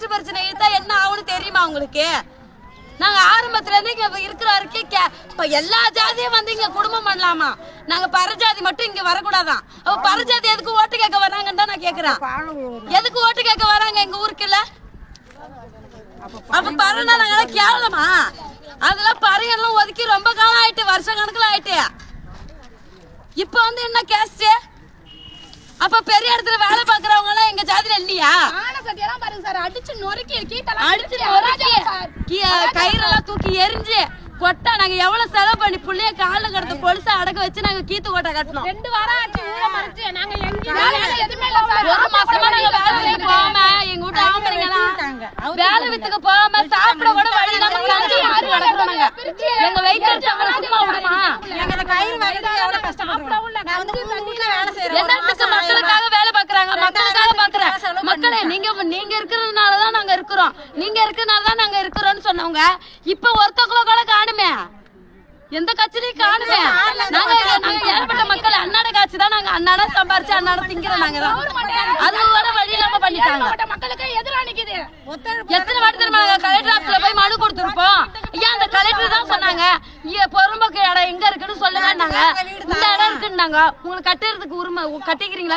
Cost பிரச்சனை இழுத்தா என்ன ஆகும்னு தெரியுமா உங்களுக்கு? நாங்க ஆரம்பத்துல இருந்து இங்க இருக்கிற வரைக்கும் இப்ப எல்லா ஜாதியும் வந்து இங்க குடும்பம் பண்ணலாமா? நாங்க பரஜாதி மட்டும் இங்க வரக்கூடாதான். அப்ப பரஜாதி எதுக்கு ஓட்டு கேட்க வராங்கன்னு தான் நான் கேக்குறேன். எதுக்கு ஓட்டு கேட்க வராங்க எங்க ஊருக்குள்ள? அப்ப பறனா நாங்க கேவலமா? அதெல்லாம் பறையெல்லாம் ஒதுக்கி ரொம்ப காலம் ஆயிட்டு வருஷ கணக்குல ஆயிட்டு. இப்ப வந்து என்ன கேஸ்ட் அப்ப பெரிய இடத்துல வேலை பாக்குறவங்க எல்லாம் எங்க ஜாதியில இல்லையா? சார் அடிச்சு நொறுக்கி கீட்டெல்லாம் அடிச்சு நொறுக்கி. கீ- கயிறெல்லாம் தூக்கி எரிஞ்சு கொட்டா நாங்க எவ்வளவு செலவு பண்ணி புள்ளைய கால்ல கடத்து பொலிசா அடக்க வச்சு நாங்க கீத்து கொட்டை கட்டணும் ரெண்டு வாரம் ஆச்சு ஊரை மறைச்சு நாங்க வேலை எதுவுமே இல்ல ஒரு மாசமா நாங்க வேலைக்கு போகாம எங்க வீட்டு ஆம்பளைங்க எல்லாம் வேலை வித்துக்கு போகாம சாப்பிட கூட வழி இல்லாம கஞ்சி மாறி நடக்கிறோம் நாங்க எங்க வயிற்று சும்மா விடுமா என்னத்துக்கு மக்களே நீங்க இருக்கிறதுனாலதான் இருக்கிறதுனால தான் நாங்க இருக்கிறோம். நீங்க இருக்கிறதுனால தான் நாங்க இருக்கிறோம்னு சொன்னவங்க இப்ப ஒருத்தவங்கள கூட காணுமே? எந்த கட்சியிலையும் காணுமே? நாங்க நாங்க ஏற்பட்ட மக்கள் அன்னாட காட்சி தான் நாங்க அன்னாட சம்பாரிச்சு அன்னாட திங்கிறோம் நாங்க தான். அது கூட வழி இல்லாம பண்ணிட்டாங்க. மக்களுக்கு எதிராக நிக்குது எத்தனை வாட்டி தெரியுமா நாங்க கலெக்டர் ஆபீஸ்ல போய் மனு கொடுத்துருப்போம்? ஏன் அந்த கலெக்டர் தான் சொன்னாங்க. இங்க பொறும்போக்கு இடம் எங்க இருக்குன்னு சொல்லுங்க இந்த இடம் இருக்குன்னாங்க. உங்களுக்கு கட்டுறதுக்கு உரிமை கட்டிக்கிறீங்களா?